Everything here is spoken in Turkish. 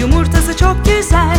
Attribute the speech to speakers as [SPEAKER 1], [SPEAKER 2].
[SPEAKER 1] Yumurtası çok güzel.